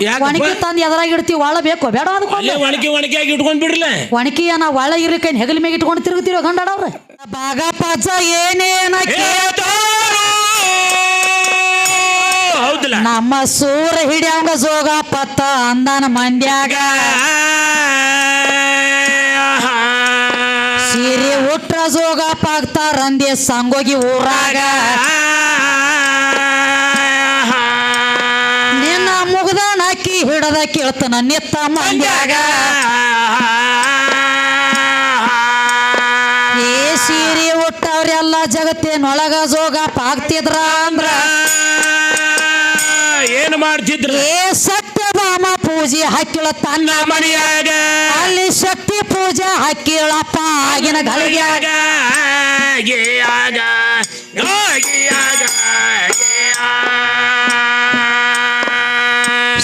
ಯಾಕಪ್ಪ? ಒಣಗಿ ತಂದು ಎದರಾಗ ಇಡ್ತೀವಿ ಒಳ ಬೇಕು? ಬೇಡ ಅದಕ್ಕೆ ಅಲ್ಲೇ ಒಣಕೆ ಒಣಕೆ ಆಗಿ ಇಟ್ಕೊಂಡ್ ಬಿಡ್ರಲ್ಲ ಒಣಕಿಯ ನಾ ಒಳ ಇರ್ಲಿಕ್ಕೆ ಹೆಗಲ ಮೇಲೆ ಇಟ್ಕೊಂಡು ತಿರುಗ್ತಿರೋ ಗಂಡಾಡವ್ರ ಬಾಗ ಪಜ ಏನೇನ ಹೇಳ್ತಾರೋ. ಹೌದಲ್ಲ. ನಮ್ಮ ಸೂರ ಹಿಡಿಯಂಗ ಜೋಗ ಪತ್ತ ಅಂದನ ಮಂದ್ಯಾಗ ಸೀರೆ ಉಟ್ರ ಜೋಗ ಪಾಕ್ತಾರಂದೆ ಸಂಗೋಗಿ ಊರಾಗ. ಮುಗ್ದನ ಅಕ್ಕಿ ಹಿಡದ ಕೇಳ್ತಾನ ನೆತ್ತ ಮಂಗ ಏ ಸೀರೆ ಉಟ್ಟವ್ರೆಲ್ಲ ಜಗತ್ತಿನೊಳಗ ಜೋಗ ಪಾಕ್ತಿದ್ರ ಅಂದ್ರ. ಏನ್ ಮಾಡ್ತಿದ್ರ? ಏ ಸತ್ಯಭಾಮ ಪೂಜೆ ಹಾಕಿಳ ತನ್ನ ಮನೆಯಾಗ. ಅಲ್ಲಿ ಶಕ್ತಿ ಪೂಜೆ ಹಾಕಿಳಪ್ಪ ಆಗಿನ ಗಳಿಗ್ಯಾಗ. ಏ ಗೇಯಾಗ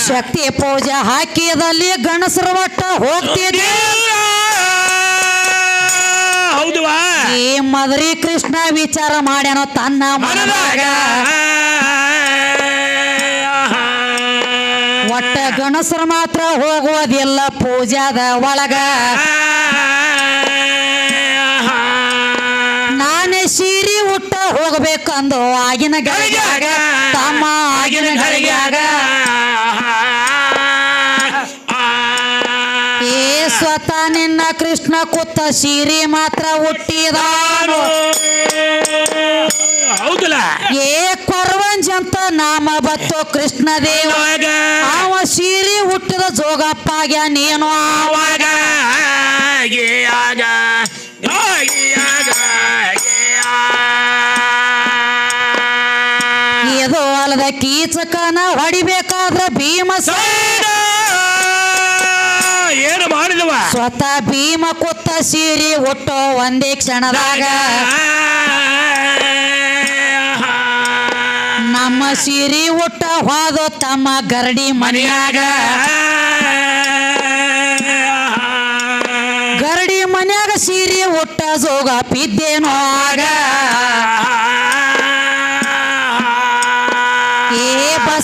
ಶಕ್ತಿ ಪೂಜೆ ಹಾಕಿದಲ್ಲಿ ಗಣಸರ ಮಟ್ಟ ಹೋಗ್ತಿದ್ದೆ ಹೌದುವಾ? ಈ ಮದರಿ ಕೃಷ್ಣ ವಿಚಾರ ಮಾಡ್ಯಾನ ತನ್ನ ಮನದಾಗ. ಒಟ್ಟ ಗಣಸರ ಮಾತ್ರ ಹೋಗುವುದಿಲ್ಲ ಪೂಜಾದ ಒಳಗ. ನಾನೇ ಸೀರೆ ಉಟ್ಟ ಹೋಗ್ಬೇಕಂದು ಆಗಿನ ಗಳಿಗಾಗ ತಮ್ಮ ಆಗಿನ ಗಳಿಗ್ಯಾಗ ಸ್ವತಃ ನಿನ್ನ ಕೃಷ್ಣ ಕುತ್ತ ಸೀರಿ ಮಾತ್ರ ಹುಟ್ಟಿದಾನು ಹೌದಲ್ಲ? ಏ ಕೊರವಂಜ ಅಂತ ನಾಮ ಬತ್ತು ಕೃಷ್ಣ ದೇವ. ಅವ ಸೀರೆ ಹುಟ್ಟಿದ ಜೋಗಪ್ಪಾಗ್ಯ ನೀನು ಆವಾಗ ಇದು ಅಲ್ಲದ ಕೀಚಕನ ಹೊಡಿಬೇಕಾದ್ರ ಭೀಮಸ ಏನು ಮಾಡಿದವ? ಸ್ವತಃ ಭೀಮ ಕುತ್ತ ಸೀರೆ ಒಟ್ಟು ಒಂದೇ ಕ್ಷಣದಾಗ ನಮ್ಮ ಸೀರೆ ಒಟ್ಟ ಹೋದ ತಮ್ಮ ಗರಡಿ ಮನೆಯಾಗ. ಗರಡಿ ಮನ್ಯಾಗ ಸೀರೆ ಒಟ್ಟ ಜೋಗ ಪಿದ್ದೇನೋ ಆಗ.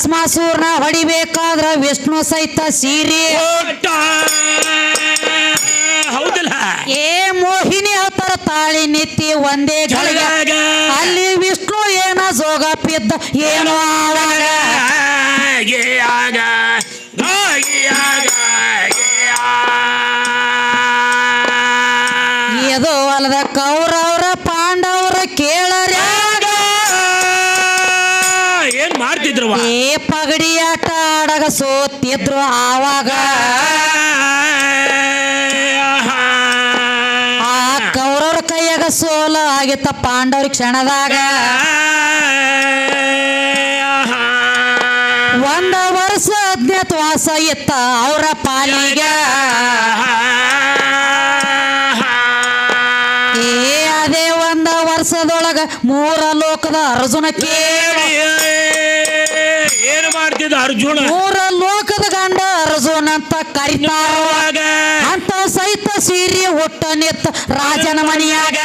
ಭಸ್ಮಾಸೂರ್ನ ಹೊಡಿಬೇಕಾದ್ರ ವಿಷ್ಣು ಸಹಿತ ಸೀರಿ. ಹೌದಲ್ಲ? ಏ ಮೋಹಿನಿ ಹತ್ತರ ತಾಳಿ ನಿತ್ತಿ ಒಂದೇ ಗಳಿಗೆ. ಅಲ್ಲಿ ವಿಷ್ಣು ಏನ ಜೋಗ ಪಿದ್ದ ಏನೋ ಆವಾಗ ಇದು ಅಲ್ಲದ ಕೌರವ್ರ ಏ ಪಗಡಿ ಆಟ ಆಡಗ ಸೋತಿದ್ರು ಆವಾಗ ಆ ಕೌರವ್ರ ಕೈಯಾಗ ಸೋಲ ಆಗಿತ್ತ ಪಾಂಡವ್ರ ಕ್ಷಣದಾಗ ಒಂದ ವರ್ಷ ಅಜ್ಞಾತವಾಸ ಇತ್ತ ಅವರ ಪಾಲಿಗ ಏ ಅದೇ ಒಂದ ವರ್ಷದೊಳಗ ಮೂರ ಲೋಕದ ಅರ್ಜುನ ಮಾಡ್ತಿದ್ದ ಅರ್ಜುನ. ಮೂರ ಲೋಕದ ಗಂಡ ಅರ್ಜುನ ಅಂತ ಕರಿತಾರ. ಅಂತ ಸಹಿತ ಸೀರೆ ಹುಟ್ಟ ನಿತ್ತ ರಾಜನ ಮನೆಯಾಗ.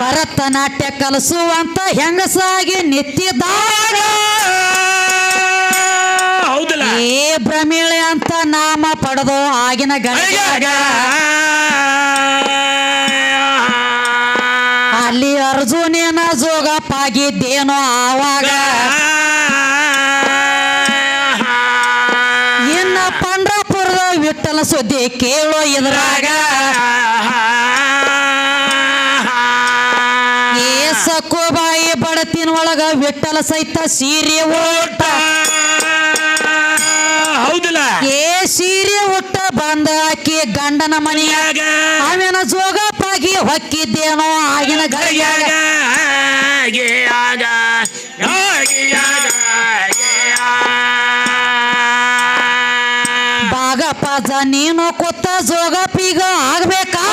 ಭರತನಾಟ್ಯ ಕಲಿಸುವಂತ ಹೆಂಗಸಾಗಿ ನಿತ್ಯದಾಗ ಹೌದಲ್ಲ. ಏ ಭ್ರಮಿಳೆ ಅಂತ ನಾಮ ಪಡೆದು ಆಗಿನ ಗಳಿಗ್ಯಾಗ ಅರ್ಜುನೇನ ಜೋಗಪ್ಪಾಗಿದ್ದೇನೋ ಆವಾಗ ಇನ್ನ ಪಂಡ್ರಾಪುರದ ವಿಠಲ ಸುದ್ದಿ ಕೇಳೋ ಇದ್ರಾಗ ಏ ಸಕ್ಕೋಬಾಯಿ ಬಡತಿನ ಒಳಗ ವಿಠಲ ಸಹಿತ ಸೀರೆ ಓಟ ಹೌದಿಲ್ಲ. ಏ ಸೀರೆ ಉಟ್ಟ ಬಂದ ಆಕಿ ಗಂಡನ ಮನೆಯಾಗ. ಆಮೇನ ಜೋಗಪ್ಪಾಗಿ ಹೊಕ್ಕಿದ್ದೇನೋ ಆಗಿನ ಗಳಿಗ್ಯಾಗ ಗೇಯಾಗ ಗೇಯಾಗ ಬಾಗ ಪಾಜ ನೀನು ಕೊತ್ತ ಜೋಗಪ್ಪಿಗ ಆಗ್ಬೇಕಾ?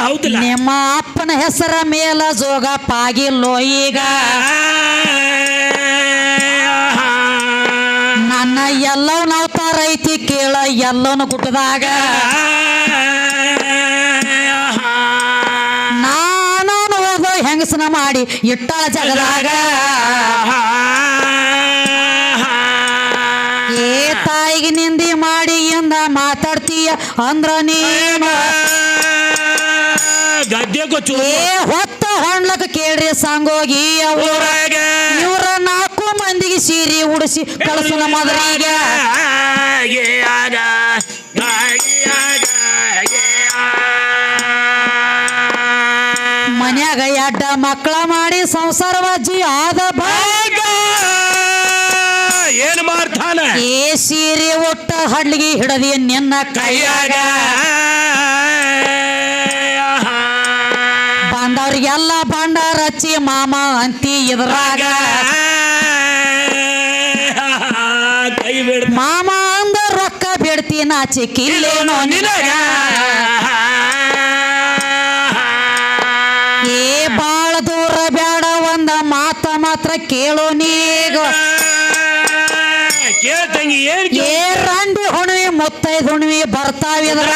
ಹೌದಲ್ಲ. ನಿಮ್ಮ ಅಪ್ಪನ ಹೆಸರ ಮೇಲ ಜೋಗಪ್ಪಾಗಿಲ್ಲೋ ಈಗ. ನನ್ನ ಎಲ್ಲವನ್ನ ಅವತಾರ ಐತಿ ಕೇಳ ಎಲ್ಲವನ್ನ ಗುಟ್ಟದಾಗ. ಮಾಡಿ ಇಟ್ಟಾಳ ಜಗದಾಗ? ಏ ತಾಯಿಗೆ ನಿಂದಿ ಮಾಡಿ ಎಂದ ಮಾತಾಡ್ತೀಯ ಅಂದ್ರ ನೀನು ಏ ಹೊತ್ತ ಹೊಣ್ಲಕ ಕೇಳ್ರಿ ಸಾಂಗೋಗಿ ಇವ್ರ ನಾಲ್ಕು ಮಂದಿಗೆ ಸೀರೆ ಉಡಿಸಿ ಕಳಿಸ ನಮ್ಮ ಗೆಯಾಗ ಎಡ್ಡ ಮಕ್ಕಳ ಮಾಡಿ ಸಂಸಾರವಾಜಿ ಆದ ಭಾಗ. ಏನ್ ಮಾಡ್ತಾನ? ಏ ಸೀರೆ ಒಟ್ಟ ಹಡ್ಲಿಗೆ ಹಿಡದಿ ನಿನ್ನ ಕೈಯಾಗ. ಬಂದವ್ರಿಗೆಲ್ಲ ಬಂಡ ರಚ್ಚಿ ಮಾಮ ಅಂತಿ ಇದ್ರಾಗ. ಮಾಮ ಅಂದ ರೊಕ್ಕ ಬಿಡ್ತಿ ನಾಚಿಕಿಲ್ಲೇನೋ ನಿನಗ ಏ ಬಾಳ ದೂರ ಬೇಡ ಒಂದ ಮಾತ ಮಾತ್ರ ಕೇಳೋ ನೀಗ. ಕೇಳ್ತಂಗಿ ಏನ್ ಏ ರಂಡಿ ಹುಣ್ವಿ ಮುತ್ತೈದ್ ಹುಣ್ವಿ ಬರ್ತಾವಿದ್ರ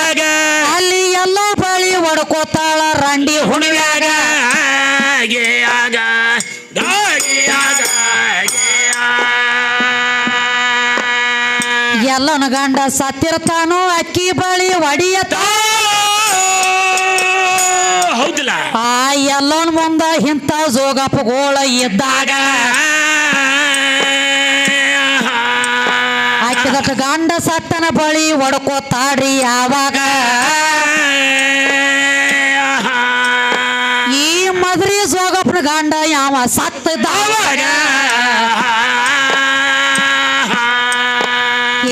ಅಲ್ಲಿ ಎಲ್ಲ ಬಳಿ ಒಡ್ಕೋತಾಳ ರಂಡಿ ಹುಣ್ವ್ಯಾಗ ಗೆಯಾಗ ಗಾಗಿಯಾಗ ಎಲ್ಲನ ಗಂಡ ಸತ್ತಿರ್ತಾನು ಅಕ್ಕಿ ಬಳಿ ಒಡಿಯತ ಎಲ್ಲನ ಮುಂದ ಇಂಥ ಜೋಗಪ್ಪಗೋಳ ಇದ್ದಾಗ ಹಾಕಿದಟ್ಟು ಗಂಡ ಸತ್ತನ ಬಳಿ ಒಡ್ಕೋತಾಡ್ರಿ ಯಾವಾಗ? ಈ ಮದ್ರಿ ಜೋಗಪ್ಪನ ಗಂಡ ಯಾವ ಸತ್ತದಾಗ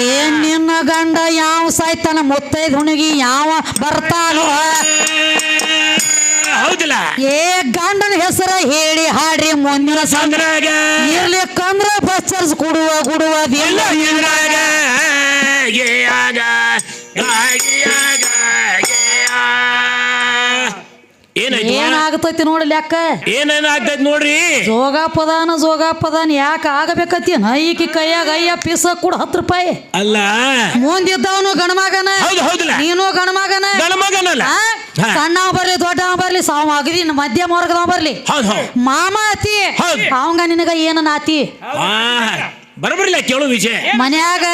ಏನ್ ನಿನ್ನ ಗಂಡ ಯಾವ ಸಾಯ್ತಾನ ಮುತ್ತೈದ್ ಹುಣಗಿ ಯಾವ ಬರ್ತಾನೋ? ಹೌದಿಲ್ಲ. ಏ ಗಂಡನ ಹೆಸರ ಹೇಳಿ ಹಾಡ್ರಿ ಮುಂದಿನ ಸಂದ್ರಾಗ ಇರ್ಲಿಕ್ಕಂದ್ರ ಬಸ್ ಕೊಡುವ ಗುಡುವ ಎಲ್ಲ ಏ ಗಾಗಿಯಾಗ ಏನಾಯ್ತು ಏನಾಗತೈತಿ ನೋಡಿ ಲೆಕ್ಕ? ಏನೇನಾಗ್ತೈತಿ ನೋಡ್ರಿ? ಜೋಗಾಪದಾನ ಜೋಗಾಪದಾನ ಯಾಕೆ ಆಗಬೇಕತ್ತೀನ? ಈಕಿ ಕೈಯಾಗ ಅಯ್ಯ ಪೀಸ ಕೂಡ ಹತ್ತು ರೂಪಾಯಿ. ಅಲ್ಲ. ಮುಂದಿದ್ದವನು ಗಣಮಗನ ಹೌದು ಹೌದಿಲ್ಲ. ನೀನು ಗಣಮಗನ ಗಣಮಗನಲ್ಲ. ಸಣ್ಣವ ಬರ್ಲಿ ದೊಡ್ಡವ ಬರ್ಲಿ ಸಾವು ಆಗದಿ ಮಧ್ಯಮ ವರ್ಗದವ ಬರ್ಲಿ. ಮಾಮ ಅತಿ. ಅವಂಗ ನಿನಗ ಏನ ನಾತಿ? ಬರಬರಿಲ್ಲ ಕೇಳು ವಿಜಯ. ಮನ್ಯಾಗ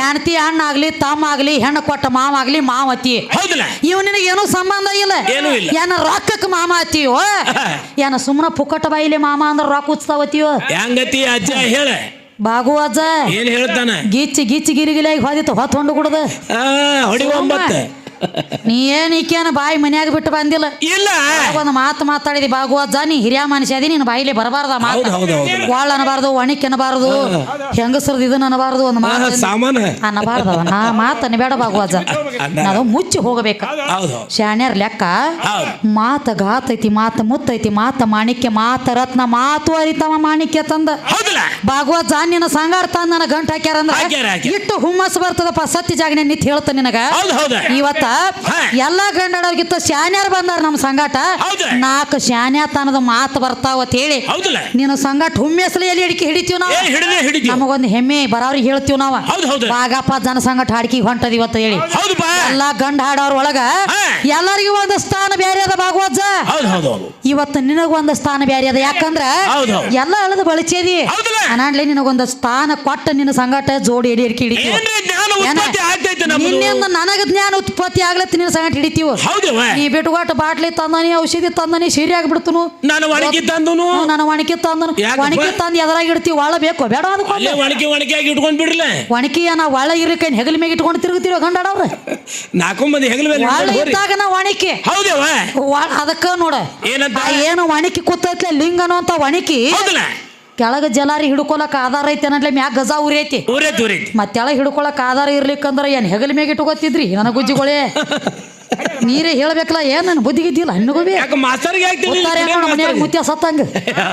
ಹೆಂಡತಿ ಹಣ್ಣು ಆಗ್ಲಿ ತಮ್ಮ ಆಗ್ಲಿ ಹೆಣ್ಣು ಕೊಟ್ಟ ಮಾವ ಆಗ್ಲಿ ಮಾವತಿ. ಹೌದಿಲ್ಲ. ಇವ್ ನಿನಗೆ ಏನೂ ಸಂಬಂಧ ಇಲ್ಲ. ಏನೂ ಇಲ್ಲ. ಏನ ರೊಕ್ಕಕ್ಕೆ ಮಾಮ ಅತ್ತೀಯೋ ಏನ ಸುಮ್ಮನೆ ಪುಕ್ಕಟ ಬಾಯಿಲಿ ಮಾಮ ಅಂದ್ರ ರೊಕ್ಕ ಉತ್ಸವತಿಯೋ ಹೆಂಗತಿ ಅಜ್ಜ ಹೇಳ. ಬಾಗು ಅಜ್ಜ. ಏನ್ ಹೇಳ್ತಾನ? ಗಿಚ್ಚಿ ಗಿಚ್ಚಿ ಗಿರಿಗಿಲಾಗಿ ಹೊದಿತ್ತು ಹೊತ್ತು ಹೊಂಡು ಕುಡ್ದ. ಹೊಡಿ ಒಂಬತ್ತು. ನೀ ಏನ್ ಈಕೇನ ಬಾಯಿ ಮನ್ಯಾಗ ಬಿಟ್ಟು ಬಂದಿಲ್ಲ? ಇಲ್ಲ. ಒಂದು ಮಾತು ಮಾತಾಡಿದಿ ಬಾಗು ಅಜ್ಜ ನೀ ಹಿರಿಯ ಮನುಷ್ಯ ಅದಿ ನೀನು ಬಾಯಿಲಿ ಬರಬಾರ್ದ ಮಾತು. ಹೌದು ಹೌದು ಹೌದು. ಒಳ್ಳ ಅನ್ನಬಾರ್ದು ಒಣಿಕ್ ಅನ್ನಬಾರ್ದು ಹೆಂಗಸರ್ದು ಇದನ್ನ ಅನ್ನಬಾರ್ದು ಒಂದು ಮಾತು ಅನ್ನಬಾರ್ದವ ನಾ ಮಾತು ಅನ್ಬೇಡ ಬಾಗು ಅಜ್ಜ ನಾವು ಮುಚ್ಚಿ ಹೋಗಬೇಕ. ಹೌದು ಶಾಣ್ಯರ್ ಲೆಕ್ಕ ಹೌದು. ಮಾತ ಗಾತೈತಿ ಮಾತ ಮುತ್ತೈತಿ ಮಾತ ಮಾಣಿಕ್ಯ ಮಾತ ರತ್ನ ಮಾತು ಅರಿತವ ಮಾಣಿಕ್ಯ ತಂದ. ಹೌದಿಲ್ಲ? ಭಾಗವತ ಜಾನ್ಯನ ಸಂಗಾರ ತಂದ ನನ್ನ ಗಂಟ ಹಾಕ್ಯಾರ ಹಾಕ್ಯಾರ, ಅಂದ್ರೆ ಹಾಕ್ಯಾರ. ಇಟ್ಟು ಹುಮ್ಮಸ್ ಬರ್ತದಪ್ಪ ಸತ್ಯ ಜಾಗನೆ ನಿಂತ ಹೇಳ್ತ ನಿನಗ. ಹೌದು ಹೌದು. ಇವತ್ತ ಹಾ. ಎಲ್ಲಾ ಗಂಡಡವ್ರಿಗಿತ್ತ ಶಾನ್ಯಾರ್ ಬಂದಾರ ನಮ್ಮ ಸಂಗಾಟ. ನಾಲ್ಕು ಶಾನ್ಯಾತನದ ಮಾತು ಬರ್ತಾವ ಅಂತ ಹೇಳಿ. ನೀನು ನಿನ್ನ ಸಂಗಾಟ ಹುಮ್ಮೆಸಲಿ ಎಲ್ಲಿ ಹಿಡಿಕೆ ಹಿಡಿತೀವಿ ನಾವು? ನಮಗೊಂದು ಹೆಮ್ಮೆ ಬರೋರಿಗೆ ಹೇಳ್ತೀವಿ ನಾವು. ಬಾಗಪ್ಪ ಜನ ಸಂಗಟ ಹಾಡ್ಕಿ ಹೊಂಟದ ಇವತ್ತ ಹೇಳಿ. ಎಲ್ಲ ಗಂಡ ಹಾಡೋರ್ ಒಳಗ ಎಲ್ಲರಿಗೂ ಒಂದು ಸ್ಥಾನ ಬೇರೆ ಅದ ಭಾಗವಜ್ಜ. ಇವತ್ತು ನಿನಗ ಒಂದು ಸ್ಥಾನ ಬೇರೆ ಅದ. ಯಾಕಂದ್ರ. ಎಲ್ಲ ಅಳದ ಬಳಚೇದಿ? ಅನಾಡ್ಲಿ ನಿನಗೊಂದು ಸ್ಥಾನ ಕೊಟ್ಟ ನಿನ್ನ ಸಂಗಟ ಜೋಡಿ ಎಡಿ ಹಿಡಿಕೆ ಹಿಡಿತೀವಿ. ನಿನ್ನಿಂದ ನನಗ ಜ್ಞಾನ ಉತ್ಪತ್ತಿ ಆಗ್ಲತ್ತ ನಿನ್ನ ಸಂಗಟ ಹಿಡಿತೀವ? ಹೌದವ ನೀ ಬಿಟ್ಟುಕೊಟ್ಟು ಬಾಟ್ಲಿ ತಂದಾನಿ ಔಷಧಿ ತಂದಾನಿ ಸಿರಿ ಆಗ್ಬಿಡ್ತನು ನಾನು ಒಣಗಿ ತಂದನು. ನಾನು ಒಣಕಿ ತಂದನು? ಒಣಕಿ ತಂದು ಎದರಾಗ ಇಡ್ತೀವಿ ಒಳ ಬೇಕು? ಬೇಡ ಅದಕ್ಕೆ ಒಣಗಿ ಒಣಗಿ ಆಗಿ ಇಟ್ಕೊಂಡ್ ಬಿಡ್ರಲ್ಲ. ಒಣಕಿ ನಾ ಒಳ ಇರ್ಕೈ ಹೆಗಲ ಮೇಲೆ ಇಟ್ಕೊಂಡು ತಿರುಗ್ತಿರೋ ಗಂಡಾಡವ್ರ ನಾಲ್ಕು ಮಂದಿ ಹೆಗಲ ಮೇಲೆ ಒಳ. ಇದ್ದಾಗ ನಾ ಒಣಕಿ ಹೌದವ ಅದಕ್ಕ ನೋಡ. ಏನಂತ? ಏನು ಒಣಕಿ ಕೂತೈತ್ಲೆ ಲಿಂಗ ಅನ್ನೋಂತ ಒಣಕಿ ಕೆಳಗ ಜಲಾರಿ ಹಿಡ್ಕೊಳಕ್ ಆಧಾರ ಐತೆ ಅನ್ನಲೆ ಮ್ಯಾಗ ಗಜಾ ಉರಿಯೈತಿ ಊರೇ ಊರೈತಿ ಮತ್ ತೆಳಗ್ ಹಿಡ್ಕೊಳಕ್ ಆಧಾರ ಇರ್ಲಿಕ್ಕಂದ್ರ ಏನ್ ಹೆಗಲ ಮ್ಯಾಗ ಇಟ್ಕೋತಿದ್ರಿ? ನನ್ನ ಗುಜ್ಜಿಗಳೇ. ನೀರೇ ಹೇಳ್ಬೇಕಲ್ಲ ಏನ್ ನನ್ ಬುದ್ಧಿ ಗಿದ್ದಿಲ್ಲ ಹಣ್ಣುಗಳು ಯಾಕೆ ಮಾಸ್ತರ್ಗೆ ಆಗ್ತಿಲ್ಲ ಗೊತ್ತಾರೆ ಮನ್ಯಾಗ ಮುತ್ಯ ಸತ್ತಂಗ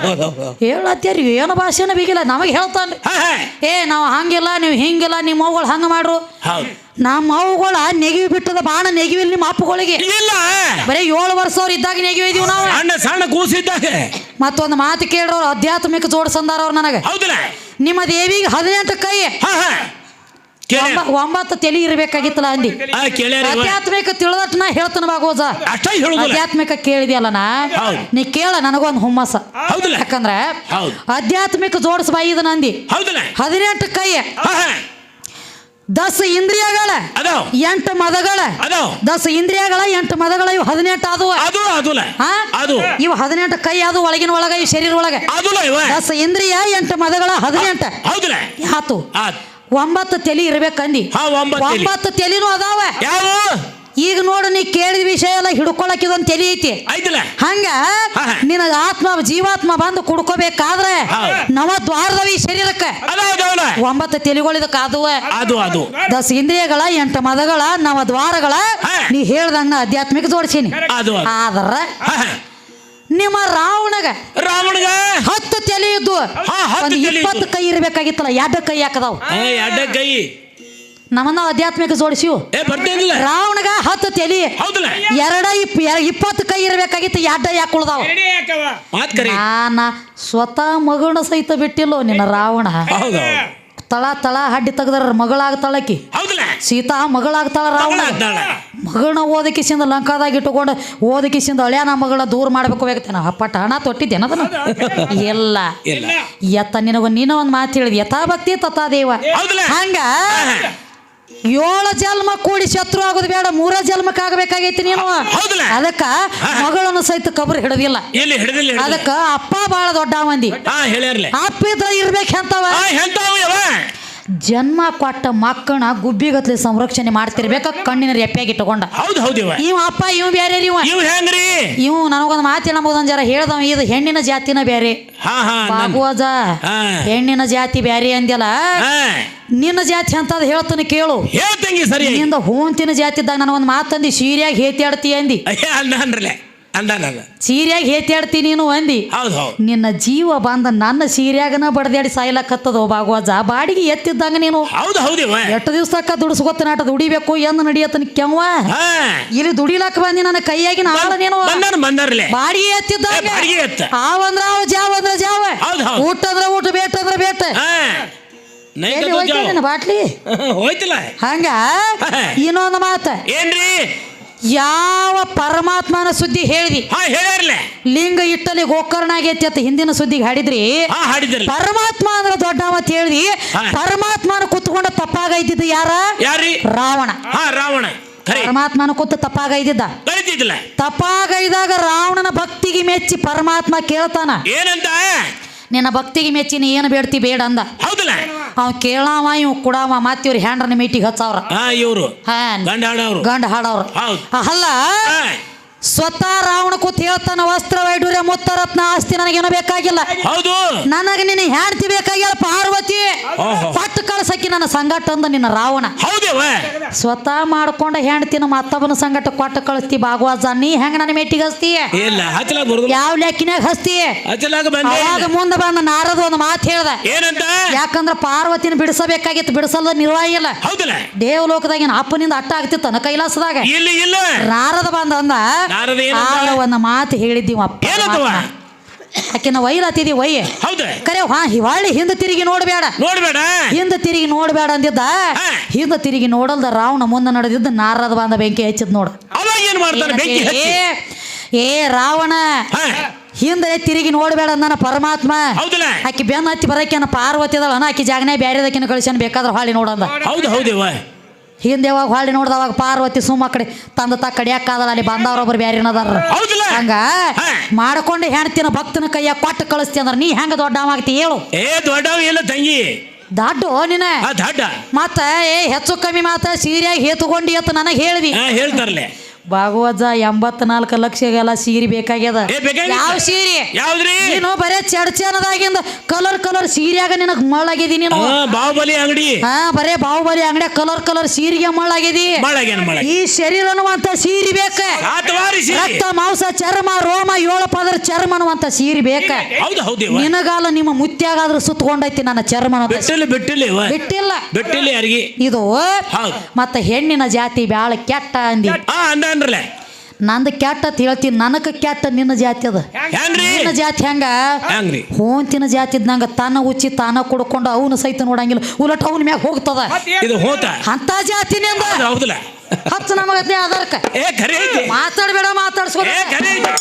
ಹೇಳತ್ತೀರಿ ಏನು ಭಾಷೆನ ಬೀಗಿಲ್ಲ ನಮಗೆ ಹೇಳ್ತಾನ್ರಿ. ಏ ನಾವು ಹಂಗಿಲ್ಲ ನೀವು ಹಿಂಗಿಲ್ಲ ನಿಮ್ಮ ಅವ್ಗಳು ಹಂಗ ಮಾಡ್ರು. ಹೌದು. ನಮ್ಮ ಅವುಗಳ ನೆಗಿವಿ ಬಿಟ್ಟದ ಬಾಣ ನೆಗಿವಿಲ್ಲ ನಿಮ್ಮ ಅಪ್ಪಗಳಿಗೆ. ಇಲ್ಲ. ಬರೀ ಏಳು ವರ್ಷ ಅವ್ರು ಇದ್ದಾಗ ನೆಗಿವಿ ಇದೀವಿ ನಾವು. ಸಣ್ಣ ಸಣ್ಣ ಕೂಸಿದ್ದಾಗ ಮತ್ತೊಂದು ಮಾತು ಕೇಳೋರು ಆಧ್ಯಾತ್ಮಿಕ ಜೋಡಿಸಂದಾರ ಅವ್ರು ನನಗೆ. ಹೌದಲ್ಲ ನಿಮ್ಮ ದೇವಿಗೆ ಹದಿನೆಂಟು ಕೈ. ಕೇಳ್ಯಾರ. ಒಂಬ- ಒಂಬತ್ತು ತಲೆ ಇರ್ಬೇಕಾಗಿತ್ತಲ್ಲ ಅಂದಿ. ಆ ಕೇಳ್ಯಾರ ಇವ. ಆಧ್ಯಾತ್ಮಿಕ ತಿಳಿದಟ್ ನಾ ಹೇಳ್ತಾನ ಬಾಗೋಜ ಅಷ್ಟೇ ಹೇಳುದಿಲ್ಲ. ಆಧ್ಯಾತ್ಮಿಕ ಕೇಳಿದ್ಯಲ್ಲ ನಾ? ಹೌದು. ನೀ ಕೇಳ ನನಗೊಂದು ಹುಮ್ಮಸ. ಹೌದಲ್ಲ ಯಾಕಂದ್ರೆ ಹೌದು. ಆಧ್ಯಾತ್ಮಿಕ ಜೋಡಿಸ್ ಬಾಯಿದ ನಂದಿ ಹೌದಲ್ಲ ಹದಿನೆಂಟು ಕೈ. ದಸ ಇಂದ್ರಿಯಗಳ ಅದಾವ ಎಂಟು ಮದಗಳ. ಅದಾವ ದಸ ಇಂದ್ರಿಯಗಳ ಎಂಟು ಮದಗಳ ಇವು ಹದಿನೆಂಟು ಆದವು. ಅದು ಅದುಲ. ಅದು. ಇವು ಹದಿನೆಂಟು ಕೈ ಅದು ಒಳಗಿನ ಒಳಗ ಇವು ಶರೀರ ಒಳಗೆ ಅದುಲ ಇವ. ದಸ ಇಂದ್ರಿಯ ಎಂಟು ಮದಗಳ ಹದಿನೆಂಟು. ಹೌದಲ್ಲ ಆತು ಆತ್ ಒಂಬತ್ತು ತಲೆ ಇರ್ಬೇಕಂದಿ. ಒಂಬತ್ತು ತೆಲಿನೂ ಅದಾವ. ಯಾವ? ಈಗ ನೋಡು ನೀ ಕೇಳಿದ ವಿಷಯ ಎಲ್ಲ ಹಿಡ್ಕೊಳಕ್ ಇದೊಂದು ತಲಿ ಐತಿ ಐತಲ್ಲ ಹಂಗ ಹಾ. ನಿನ್ನ ಆತ್ಮ ಜೀವಾತ್ಮ ಬಂದು ಕುಡ್ಕೋಬೇಕಾದ್ರೆ. ನವ ದ್ವಾರದವ ಈ ಶರೀರಕ್ಕೆ ಒಂಬತ್ತು ತೆಲಿಗಳಿದಕ್ಕೆ ಆದುವ ಅದು ಅದು ದಸ ಇಂದ್ರಿಯಗಳ ಎಂಟು ಮದಗಳ ನವ ದ್ವಾರಗಳ ನೀ ಹೇಳ್ದಂಗ ಆಧ್ಯಾತ್ಮಿಕ ಜೋಡಿಸೀನಿ ಅದು. ಆದ್ರ. ನಿಮ್ಮ ರಾವಣಗ ರಾವಣಗ ಹತ್ತು ತಲೆ ಇದ್ದು ಇಪ್ಪತ್ತು. ಕೈ ಇರ್ಬೇಕಾಗಿತ್ತಲ್ಲ ಎಡ ಕೈ ಹಾಕದವ್ ಎಡ ಕೈ ನಮ್ಮನ್ನ ಆಧ್ಯಾತ್ಮಿಕ ಜೋಡಿಸಿವು ಏ ಬರ್ತೇನಿಲ್ಲ ರಾವಣಗ ಹತ್ತು ತೆಲಿ. ಹೌದಲ್ಲ. ಎರಡ ಇಪ್ ಇಪ್ಪತ್ತು ಕೈ ಇರಬೇಕಾಗಿತ್ತು ಎಡ್ಡ ಯಾಕೆ ಉಳ್ದಾವ? ಮಾತ್ ಕರಿ. ನಾನ ಸ್ವತಃ ಮಗಳನ್ನ ಸಹಿತ ಬಿಟ್ಟಿಲ್ಲೋ ನಿನ್ನ ರಾವಣ. ಹೌದು. ತಳ ತಳ ಹಡ್ಡಿ ತೆಗ್ದಾರ ಮಗಳಾಗ್ತಾಳಕಿ ಹೌದಲ್ಲ. ಸೀತಾ ಮಗಳಾಗ್ತಾಳ ರಾವಣ. ಮಗಳಾಗ್ತಾಳ. ಮಗಳನ್ನ ಓದಕಿಸಿಂದ ಲಂಕಾದಾಗ ಇಟ್ಟುಕೊಂಡು ಓದಕಿಸಿಂದ ಅಳ್ಯಾನ ಮಗಳ ದೂರ ಮಾಡ್ಬೇಕು ಬೇಕತ್ತೇನ ಅಪ್ಪಟ ಹಣ ತೊಟ್ಟಿದ್ದೆ ಇಲ್ಲ. ಇಲ್ಲ. ಎತ್ತ ನಿನಗ ನೀನ ಒಂದು ಮಾತು ಹೇಳಿದ್. ಯಥಾ ಭಕ್ತಿ ತಥಾ ದೇವ ಹೌದಲ್ಲ ಹಂಗ ಏಳು ಜನ್ಮ ಕೂಡಿ ಶತ್ರು ಆಗೋದು ಬೇಡ ಮೂರ ಜನ್ಮಕ್ಕೆ ಆಗಬೇಕಾಗೈತಿ ನೀನು. ಹೌದಲ್ಲ? ಅದಕ್ಕ ಮಗಳನ್ನು ಸಹಿತ ಕಬರ್ ಹಿಡದಿಲ್ಲ. ಎಲ್ಲಿ ಹಿಡಿದಿಲ್ಲ ಹಿಡಿದಿಲ್ಲ. ಅದಕ್ಕ ಅಪ್ಪ ಬಾಳ ದೊಡ್ಡ ಮಂದಿ. ಹಾ ಹೇಳ್ಯಾರ್ಲೆ. ಅಪ್ಪ ಇದ್ರ ಇರ್ಬೇಕಂತವ ಹಾ ಎಂತಾವು ಯವ ಜನ್ಮ ಕೊಟ್ಟ ಮಕ್ಕಳ ಗುಬ್ಬಿಗತ್ಲೆ ಸಂರಕ್ಷಣೆ ಮಾಡ್ತಿರ್ಬೇಕ ಕಣ್ಣಿನ ರೆಪ್ಪಿಯಾಗಿ ಇಟ್ಟುಕೊಂಡ. ಹೌದು ಹೌದು ಇವ. ಇವ ಅಪ್ಪ ಇವ್ ಬೇರೆ ಇವ. ಇವ್ ಹೆಂಗ್ರಿ? ಇವ್ ನನಗೊಂದು ಮಾತು ನಮಗೊಂದ್ ಜರ ಹೇಳ್ದವ ಇದು ಹೆಣ್ಣಿನ ಜಾತಿನ ಬೇರೆ ಹಾ ಹಾ. ಹೆಣ್ಣಿನ ಜಾತಿ ಬ್ಯಾರೆ ಅಂದಿಲ್ಲ ಹಾ. ನಿನ್ನ ಜಾತಿ ಅಂತ ಹೇಳ್ತಾನೆ ಕೇಳು. ಹೇಳ್ತಂಗಿ ಸರಿ. ನಿಂದ ಹೂಂತಿನ ಜಾತಿದ್ದಾಗ ನನಗೊಂದು ಮಾತಂದಿ ಸೀರಿಯಾಗಿ ಹೇತಿ ಆಡ್ತೀಯ ಅಂದಿ. ಅಯ್ಯ ಅನ್ರಲೆ ಅಂದ ನಾನು ಸೀರ್ಯಾಗ ನೀನು ಅಂದಿ. ಹೌದು ಹೌದು. ನಿನ್ನ ಜೀವ ಬಂದ ನನ್ನ ಸೀರ್ಯಾಗನ ಬಡದಾಡಿ ಸಾಯ್ಲಾಕತ್ತದ ಭಾಗವಾಜ ಬಾಡಿಗೆ ಎತ್ತಿದ್ದಂಗ ನೀನು. ಹೌದು ಹೌದು ಎಷ್ಟು ದಿವ್ಸಕ್ಕ ದುಡಿಸ್ಕೊತ ನಾಟ ದುಡಿಬೇಕು ಎಂದ ನಡಿಯತನ ಕೆವ್ವ? ಇಲ್ಲಿ ದುಡಿಲಕ್ಕ ಬಂದಿ ನನ್ನ ಕೈಯಾಗಿನ ಆಳ ನೀನು. ಬಾಡಿಗೆ ಎತ್ತಿದ್ದಂಗ. ಏ, ಬಾಡಿಗೆ ಎತ್ತ. ಆವಂದ್ರ ಅವ ಜಾವ ಅಂದ್ರ ಜಾವ. ಊಟ ಅಂದ್ರ ಊಟ ಬೇಟ ಅಂದ್ರ ಬೇಟ. ಬಾಟ್ಲಿ? ಹೋಯ್ತಿಲ್ಲ. ಹಂಗ? ಇನ್ನೊಂದು ಮಾತ. ಏನ್ರಿ? ಯಾವ ಪರಮಾತ್ಮನ ಸುದ್ದಿ ಹೇಳಿದಿ? ಹಾ ಲಿಂಗ ಇಟ್ಟಲ್ಲಿ ಗೋಕರ್ಣ ಆಗೈತಿ ಅಂತ ಹಿಂದಿನ ಸುದ್ದಿಗೆ ಹಾಡಿದ್ರಿ? ಹಾ ಪರಮಾತ್ಮ ಅಂದ್ರ ದೊಡ್ಡ ಅವತ್ ಹೇಳಿದಿ. ಪರಮಾತ್ಮನ ಕುತ್ಕೊಂಡ ತಪ್ಪಾಗೈತಿದ್ದ ಯಾರ? ಯಾರಿ ರಾವಣ. ಹಾ ರಾವಣ. ಪರಮಾತ್ಮನ ಕೂತು ತಪ್ಪಾಗೈದಿದ್ದ ತಪ್ಪಾಗೈದಾಗ ರಾವಣನ ಭಕ್ತಿಗೆ ಮೆಚ್ಚಿ ಪರಮಾತ್ಮ ಕೇಳ್ತಾನ? ಏನಂತ? ನಿನ್ನ ಭಕ್ತಿಗೆ ಮೆಚ್ಚಿನ ಏನು ಬೇಡ್ತಿ ಬೇಡ ಅಂದ. ಹೌದಲ್ಲ? ಅವ್ ಕೇಳಾವ ಇವ್ ಕುಡಾವ ಮತ್ತೆ ಹ್ಯಾಂಡ್ರ ಹ್ಯಾಂಡ್ರನ ಮೀಟಿಗೆ ಹಚ್ಚವ್ರ. ಇವರು ಇವ್ರು. ಹಾ. ಗಂಡ ಹಾಡವ್ರು. ಗಂಡ ಹಾಡವ್ರ. ಅಲ್ಲ ಸ್ವತಃ ರಾವಣ ಕೂತ್ ಹೇಳ್ತಾನ ವಸ್ತ್ರ ವೈಡೂರ್ಯ ಮುತ್ತರತ್ನ ಆಸ್ತಿ ನನಗೇನು ಬೇಕಾಗಿಲ್ಲ. ಹೌದು. ನನಗೆ ನಿನ್ನ ಹೆಂಡತಿ ಬೇಕಾಗಿಲ್ಲ ಪಾರ್ವತಿ. ಪಟ್ಟು ಕಳ್ಸಕ್ಕಿ ನನ್ನ ಸಂಗಟ ಅಂದ ನಿನ್ನ ರಾವಣ. ಸ್ವತಃ ಮಾಡ್ಕೊಂಡ ಹೆಂಡತಿನ ಮತ್ತೊಬ್ಬನ ಸಂಗಟ ಕೊಟ್ಟು ಕಳಿಸ್ತಿ ಭಾಗವಾಜ ನೀ ಹೆಂಗ ನನ್ನ ಮೆಟ್ಟಿಗೆ ಹಸ್ತಿ ಯಾವ ಲೆಕ್ಕಿನಾಗ ಹಸ್ತಿ ಅವಾಗ ಮುಂದೆ ಬಂದ ನಾರದ ಒಂದು ಮಾತು ಹೇಳ್ದ. ಯಾಕಂದ್ರ ಪಾರ್ವತಿನ ಬಿಡಿಸಬೇಕಾಗಿತ್ತು ಬಿಡಿಸಲ್ಲ ನಿರ್ವಾಹ ಇಲ್ಲ. ಹೌದಲ್ಲ. ದೇವಲೋಕದಾಗಿನ ಅಪ್ಪನಿಂದ ಅಟ್ಟ ಆಗ್ತಿತ್ತನ ಕೈಲಾಸದಾಗ. ನಾರದ ಬಂದ ಅಂದ? ಆಗ ಒಂದು ಮಾತು ಹೇಳಿದ್ದೀವಪ್ಪ ಏನಂತವ ಆಕಿನ ವೈಲತ್ತಿದಿ ವೈ ಹೌದು. ಕರೆ ಹಾ ಹಿವಾಳಿ ಹಿಂದೆ ತಿರುಗಿ ನೋಡಬೇಡ. ನೋಡ್ಬೇಡ. ಹಿಂದ ತಿರುಗಿ ನೋಡಬೇಡ ಅಂದಿದ್ದ. ಹಿಂದ ಹಿಂದೆ ತಿರುಗಿ ನೋಡಲ್ದ ರಾವಣ ಮುಂದೆ ನಡೆದಿದ್ದ ನಾರದ ಬಂದ ಬೆಂಕಿ ಹಚ್ಚಿದ್ ನೋಡ. ಅವಾಗ ಏನ್ ಮಾಡ್ತಾನೆ ಬೆಂಕಿ ಹಚ್ಚಿ? ಏ ರಾವಣ. ಹಿಂದೆ ತಿರುಗಿ ನೋಡಬೇಡ ನನ್ನ ಪರಮಾತ್ಮ. ಆಕಿ ಬೆನ್ನ ಹತ್ತಿ ಬರಕೇನ ಪಾರ್ವತಿ ಅದಳ ಆಕಿ ಜಾಗನೇ ಬ್ಯಾರೆದಕ್ಕಿನ ಕಳಿಸ್ಯಾನ ಬೇಕಾದ್ರೆ ಹಾಳಿ ನೋಡಂದ. ಹೌದು ಹೌದೇವ ಹಿಂದೆ ಯಾವಾಗ ಹೊಳ್ಳಿ ನೋಡ್ದವಾಗ ಪಾರ್ವತಿ ಸುಮ್ಮ ಕಡೆ ತಂದ ತ ಕಡಿಯಾಕಾದಲ್ಲ ಅಲ್ಲಿ ಬಂದವ್ರೊಬ್ರು ಬ್ಯಾರಿನದಾರ ಹಂಗ. ಮಾಡ್ಕೊಂಡು ಹೆಣ್ತಿನ ಭಕ್ತನ ಕೈಯಾಗ ಕೊಟ್ಟು ಕಳಿಸ್ತಿ ಅಂದ್ರ ನೀ ಹೆಂಗ ದೊಡ್ಡವಾಗ್ತಿ ಹೇಳು. ಏ ದೊಡ್ಡವ ಇಲ್ಲ ತಂಗಿ. ದಡ್ಡು ನೀನ? ಆ ದಡ್ಡ. ಮತ್ತ ಏ ಹೆಚ್ಚು ಕಮ್ಮಿ ಮಾತ ಸೀರಿಯಾಗಿ ಹೇತುಕೊಂಡಿ ಅಂತ ನನಗೆ ಹೇಳಿದಿ. ಹಾ ಹೇಳ್ತಾರಲೆ ಭಾಗವತ ಎಂಬತ್ನಾಲ್ಕು ಲಕ್ಷಗೆಲ್ಲ ಸೀರೆ ಬೇಕಾಗ್ಯದ. ಏ ಬೇಕಾಗಿತ್ತ? ಯಾವ ಸೀರೆ? ಯಾವ್ದ್ರಿ? ನೀನು ಬರೇ ಚಡ್ಚನದಾಗಿಂದ ಕಲರ್ ಕಲರ್ ಸೀರೆಯಾಗ ನಿನಗ್ ಮಳ್ಳಾಗಿದಿ ನೀನು. ಹಾ ಬಾಹುಬಲಿ ಅಂಗಡಿ. ಹಾ ಬರೇ ಬಾಹುಬಲಿ ಅಂಗಡಿ ಕಲರ್ ಕಲರ್ ಸೀರಿಗೆ ಮಳ್ಳಾಗಿದಿ ಮಾಡ ಈ ಶರೀರ ಅನ್ನುವಂತ ಸೀರೆ ಬೇಕ. ರಕ್ತ ಮಾಂಸ ಚರ್ಮ ರೋಮ ಏಳು ಪದರ ಚರ್ಮ ಅನ್ನುವಂತ ಸೀರೆ ಬೇಕ. ಹೌದು ಹೌದೇವ ನಿನಗಾಲ ನಿಮ್ಮ ಮುತ್ಯಾಗಾದ್ರೂ ಸುತ್ತಕೊಂಡೈತಿ ನನ್ನ ಚರ್ಮ ಅನ್ನೋದು. ಬಿಟ್ಟಿಲ್ಲ ಬಿಟ್ಟಿಲ್ಲ ಇವ. ಬಿಟ್ಟಿಲ್ಲ. ಬಿಟ್ಟಿಲ್ಲ ಯಾರಿಗೆ? ಇದು ಹೌದು. ಮತ್ತ ಹೆಣ್ಣಿನ ಜಾತಿ ಬ್ಯಾಳ ಕೆಟ್ಟ ಅಂದ. ಅಂದ್ರಲೆ ನಂದು ಕೆಟ್ಟ ಅಂತ ಹೇಳ್ತೀನಿ ನನಗೆ ಕೆಟ್ಟ ನಿನ್ನ ಜಾತಿ ಅದ. ಹೆಂಗ್ರಿ ನಿನ್ನ ಜಾತಿ ಹೆಂಗ? ಹೆಂಗ್ರಿ ಹೋಂತಿನ ಜಾತಿ ಇದ್ದಂಗ ತಾನ ಉಚ್ಚಿ ತಾನ ಕುಡ್ಕೊಂಡು ಅವನು ಸಹಿತ ನೋಡಂಗಿಲ್ಲ. ಉಲಟ ಅವನ ಮ್ಯಾಗ ಹೋಗ್ತದ. ಇದು ಹೋತ? ಅಂತ ಜಾತಿನಿಂದ ಹೌದಲ್ಲ. ಹತ್ತು ನಮಗತ್ತೆ ಆಧಾರಕ್ಕ. ಏ ಖರೆ ಮಾತಾಡ್ಬೇಡ ಮಾತಾಡ್ಸ್ಕೊ ಏ ಖರೆ ಐತಿ.